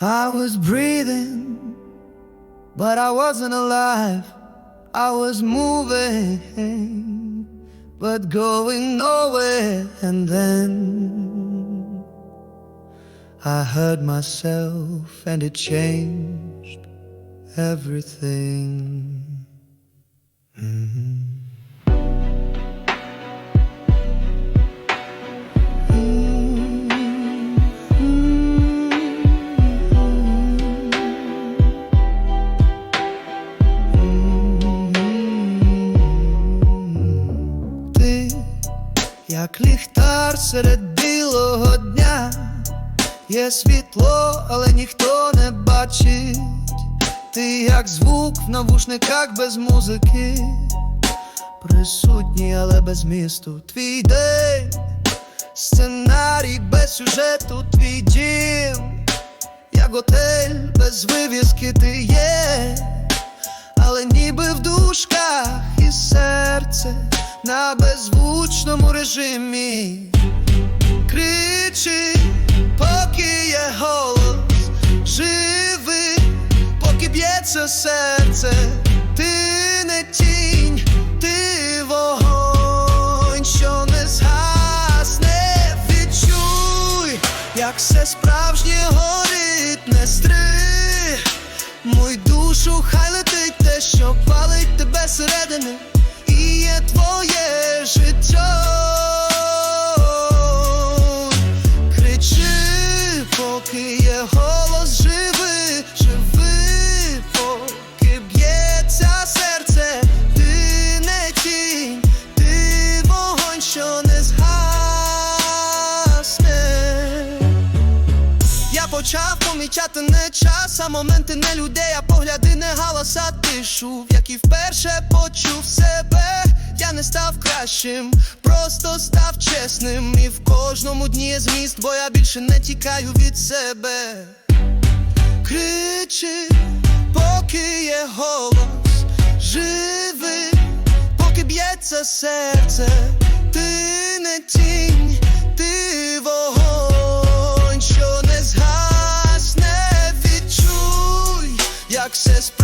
I was breathing, but I wasn't alive. I was moving, but going nowhere. And then I heard myself, and it changed everything. Ти, як ліхтар серед білого дня, є світло, але ніхто не бачить. Ти як звук в навушниках без музики, присутній, але без місту. Твій день, сценарій без сюжету, твій дім, як готель без вивіски. Ти є беззвучному режимі. Кричи, поки є голос, живи, поки б'ється серце, ти не тінь, ти вогонь, що не згасне, відчуй, як все справжнє горить, не стри. Мой душу, хай летить те, що палить тебе середини, і є твоє почав помічати не час, а моменти не людей, а погляди не галаса тишу, в який вперше почув себе. Я не став кращим, просто став чесним. І в кожному дні є зміст, бо я більше не тікаю від себе. Кричи, поки є голос, живи, поки б'ється серце, ти не вогонь. success.